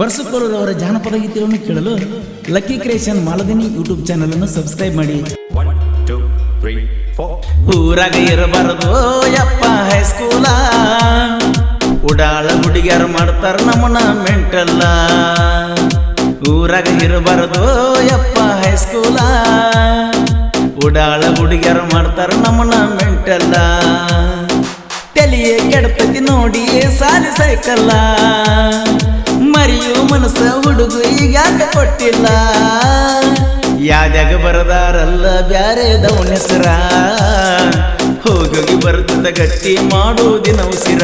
ಪರಸುಪುರರವರ ಜಾನಪದ ಗೀತೆಗಳನ್ನು ಕೇಳಲು ಲಕ್ಕಿ ಕ್ರಿಯೇಷನ್ ಮಾಲದಿನಿ ಯೂಟ್ಯೂಬ್ ಚಾನೆಲ್ ಅನ್ನು ಸಬ್ಸ್ಕ್ರೈಬ್ ಮಾಡಿ. ಊರಾಗ ಇರಬಾರದು ಯಪ್ಪ ಹೈಸ್ಕೂಲ ಉಡಾಳ ಹುಡುಗಿಯರು ಮಾಡ್ತಾರ ನಮ್ಮನ ಮೆಂಟಲ್ಲ. ಊರಾಗ ಇರಬಾರದು ಯಪ್ಪ ಹೈಸ್ಕೂಲ ಉಡಾಳ ಹುಡುಗಿಯರು ಮಾಡ್ತಾರ ನಮ್ಮನ ಮೆಂಟಲ್ಲ. ತಲೆಯೇ ಕೆಡತತಿ ನೋಡಿ ಸಾಲಿ ಸೈಕಲ್ಲ. ಮರಿಯು ಮನಸ್ಸ ಹುಡುಗು ಈಗ ಯಾಕೆ ಕೊಟ್ಟಿಲ್ಲ? ಯಾದ್ಯಾಗ ಬರದಾರಲ್ಲ ಬ್ಯಾರೆ ದೌಣಸರ ಹೆಸರ. ಹೋಗೋಗಿ ಬರ್ತದ ಗಟ್ಟಿ ಮಾಡೋದಿನ ಉಸಿರ.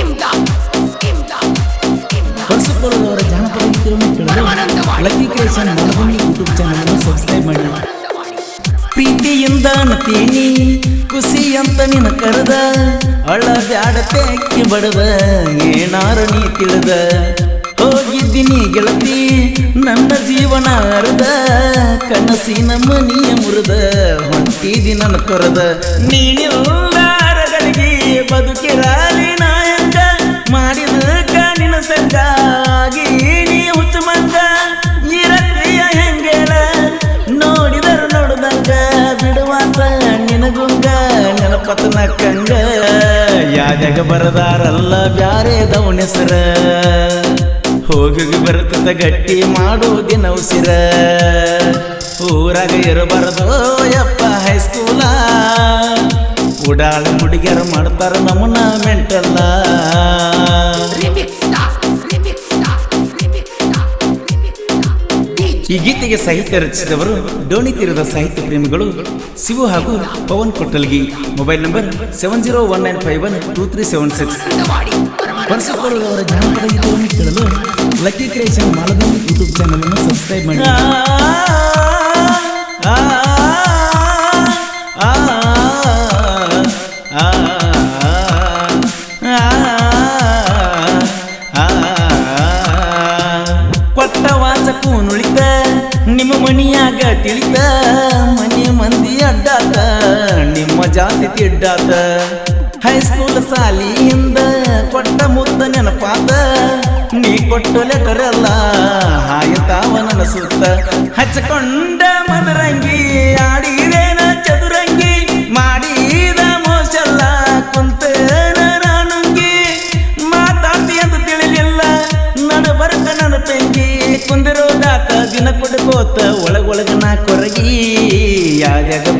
Imdad, Imdad, Imdad. ಪರಸುಪುರದವರ ಜಾನಪದ ಗೀತೆಗಳನ್ನು ಕೇಳಲು Lucky Creation Malabhumi YouTube channel subscribe ಮಾಡಿ ಪ್ರೀತಿಯಿಂದ ನತೀನಿ ಖುಷಿ ಅಂತ ನಿನ ಕರೆದ. ಅಳ ಬ್ಯಾಡ ತೆಕ್ಕಿ ಬಡದ. ಏನಾರ ನೀ ತಿಳಿದ. ಹೋಗಿದ್ದೀನಿ ಗೆಳತಿ, ನನ್ನ ಜೀವನ ಅರ್ಧ. ಕನಸಿನ ಮನಿಯ ಮುರಿದ. ಹೊಂಟಿದಿ ನನ್ನ ಕೊರದ. ನೀನಿಲ್ಲಾರಗಳಿಗೆ ನೆನಪತನ ಕಂಗ ಯಾಜಗ ಬರದಾರಲ್ಲ ಬ್ಯಾರೆ ದವಣೆಸರ ಹೋಗಿ ಬರ್ತದ ಗಟ್ಟಿ ಮಾಡೋದಿನ ಉಸಿರ ಊರಾಗ ಇರಬಾರದು ಯಪ್ಪ ಹೈಸ್ಕೂಲ. ಉಡಾಳ ಹುಡುಗಿಯರು ಮಾಡ್ತಾರ ನಮ್ಮನ್ನ ಮೆಂಟಲ್ಲ. ಈ ಗೀತೆಗೆ ಸಾಹಿತ್ಯ ರಚಿಸಿದವರು ಡೋಣಿ ತೀರದ ಸಾಹಿತ್ಯ ಪ್ರೇಮಿಗಳು ಶಿವು ಹಾಗೂ Pavan Kottalgi. Mobile number seven zero one nine five one two three seven six. ಪರಸುಪುರದವರ ಜಾನಪದ ಗೀತೆಯನ್ನು ಕೇಳಲು Lucky Creation Malabhumi YouTube channel ಅನ್ನು ಸಬ್ಸ್ಕ್ರೈಬ್ ಮಾಡಿ. ನುಳಿತ, ನಿಮ್ಮ ಮನಿಯಾಗ ತಿಳಿತ, ಮನೆ ಮಂದಿ ಅಡ್ಡಾತ, ನಿಮ್ಮ ಜಾತಿ ತಿಡ್ಡಾತ. ಹೈಸ್ಕೂಲ್ ಸಾಲಿಯಿಂದ ಕೊಟ್ಟ ಮುದ್ದ ನೆನಪಾತ, ನೀ ಕೊಟ್ಟು ಲೆಟರಲ್ಲ ಹಾಯತಾವ ನನ್ನ ಸುತ್ತ ಹಚ್ಚಕೊಂಡ ಮದರಂಗಿ ಆಡಿದೇನ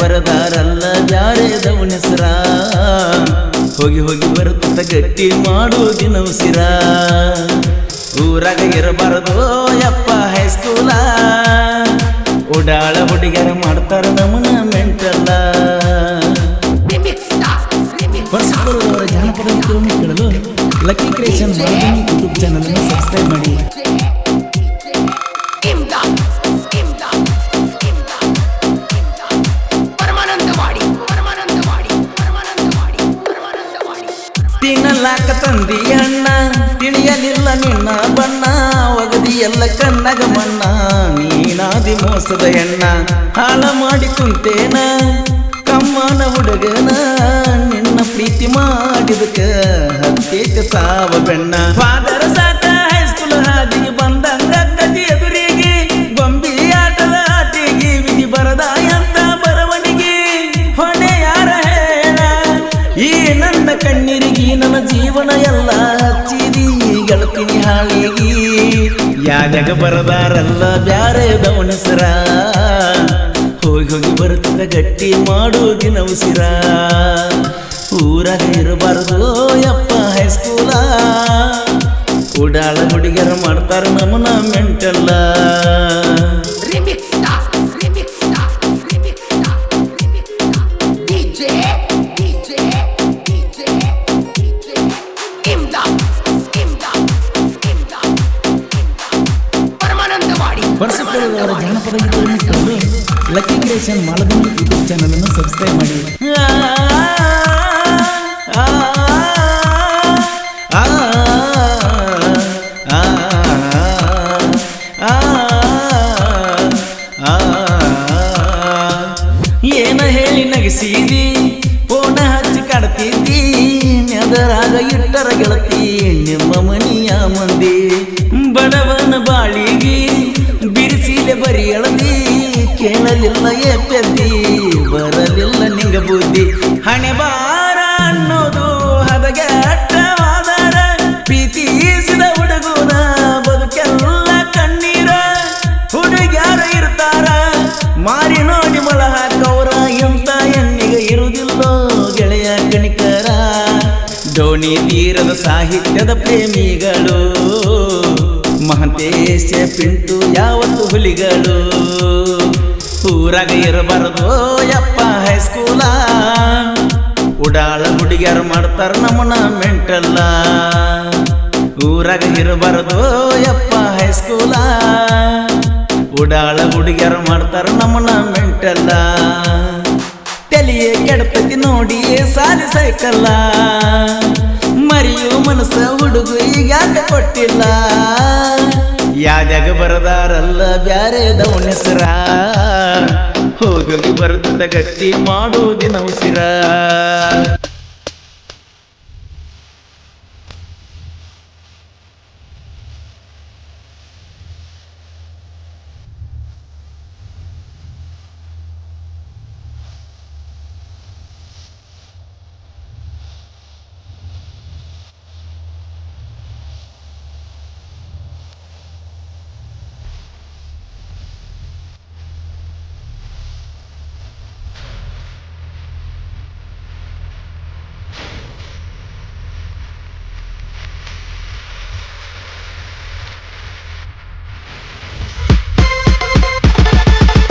ಬರದಾರಲ್ಲ, ಯಾರೇ ಹೋಗಿ ಹೋಗಿ ಬರುತ್ತ ಗಟ್ಟಿ ಮಾಡೋದಿನ ಉಸಿರ ಊರಾಗ ಇರಬಾರದು ಯಪ್ಪ ಹೈಸ್ಕೂಲ. ಉಡಾಳ ಹುಡುಗಿಯರ ಮಾಡ್ತಾರ ನಮನ ತಿನ್ನಲಾಕ ತಂದಿ ಅಣ್ಣ ತಿಳಿಯಲಿಲ್ಲ ನಿನ್ನ ಬಣ್ಣ ಒಗದಿ ಎಲ್ಲ ಕಣ್ಣಗ ಮಣ್ಣ ನೀನಾದಿ ಮೋಸದ ಎಣ್ಣ ಹಾಳ ಮಾಡಿ ಕುಂತೇನ ಕಮ್ಮನ ಹುಡುಗನ ನಿನ್ನ ಪ್ರೀತಿ ಮಾಡಿದಕ ಹತ್ತೇಕ ಸಾವ ಬೆಣ್ಣ ಫಾದರ ಸಾತ ಹಾಳಿಗಿ ಯಾದಾಗ ಬರದಾರಲ್ಲ ಬ್ಯಾರೆ ದವಣಸರ ಹೋಗಿ ಹೋಗಿ ಬರುತ್ತಿದ್ದ ಗಟ್ಟಿ ಮಾಡೋದಿ ಉಸಿರ ಊರಾಗ ಇರಬಾರದು ಯಪ್ಪ ಹೈಸ್ಕೂಲ ಉಡಾಳ ಹುಡುಗಿಯರು ಮಾಡ್ತಾರ ನಮ್ಮನ ಮೆಂಟಲ್ಲ. Paramanandavadi, ಜನಪದ ಕೇಳಲು Lucky Creation Malabhumi YouTube channel ಅನ್ನು ಸಬ್ಸ್ಕ್ರೈಬ್ ಮಾಡಿ. ಏನ ಹೇಳಿ ನಗಿಸಿದಿ? ಫೋನ ಹಚ್ಚಿ ಕಾಡ್ತಿದ್ದಿ? ನೆದರಾಗ ಇಟ್ಟರ ಗೆಳತಿ ನಿಮ್ಮ ಮನಿಯ ಮಂದಿ. ಬಾಳಿಗಿ ಬಿಡಿಸಿಲೆ ಬರಿ ಎಳದಿ ಕೇಳಲಿಲ್ಲ ಏ ಪೆದ್ದಿ, ಬರಲಿಲ್ಲ ನಿಂಗ ಬುದ್ಧಿ. ಹಣೆ ಬಾರ ಅನ್ನೋದು ಹದಗೆಟ್ಟವಾದರ ಪ್ರೀತಿಸಿದ ಹುಡುಗನ ಬದುಕೆಲ್ಲ ಕಣ್ಣೀರ. ಹುಡುಗ್ಯಾರ ಇರ್ತಾರ, ಮಾರಿ ನೋಡಿ ಮೊಳ ಹಾಕವ್ರ, ಎಂತ ಎಣ್ಣಿಗೆ ಇರುವುದಿಲ್ಲೋ ಗೆಳೆಯ ಕಣಿಕರ. ಡೋಣಿ ತೀರದ ಸಾಹಿತ್ಯದ ಪ್ರೇಮಿಗಳು ಮಹಂತೇಶ ಪಿಂಟು ಯಾವತ್ತು ಹುಲಿಗಳು? ಊರಾಗ ಇರಬಾರದು ಯಪ್ಪ ಹೈಸ್ಕೂಲ ಉಡಾಳ ಹುಡುಗಿಯರು ಮಾಡ್ತಾರ ನಮ್ಮನ ಮೆಂಟಲ್ಲ ಊರಾಗ ಇರಬಾರದು ಯಪ್ಪ ಹೈಸ್ಕೂಲ ಉಡಾಳ ಹುಡುಗಿಯರು ಮಾಡ್ತಾರ ನಮ್ಮನ ಮೆಂಟಲ್ಲ ತಲೆಯೇ ಕೆಡ್ತತಿ ನೋಡಿ ಸಾಲಿ ಸೈಕಲ್ಲ ಮರಿಯು ಮನಸ್ಸ ಹುಡುಗು ಈಗ ಯಾಕೆ ಕೊಟ್ಟಿಲ್ಲ? ಯಾದ್ಯಾಗ ಬರದಾರಲ್ಲ ಬ್ಯಾರೆದ ಹೆಸರ ಹೋಗಲು ಬರದ ಗಟ್ಟಿ ಮಾಡೋದಿನ ಉಸಿರ.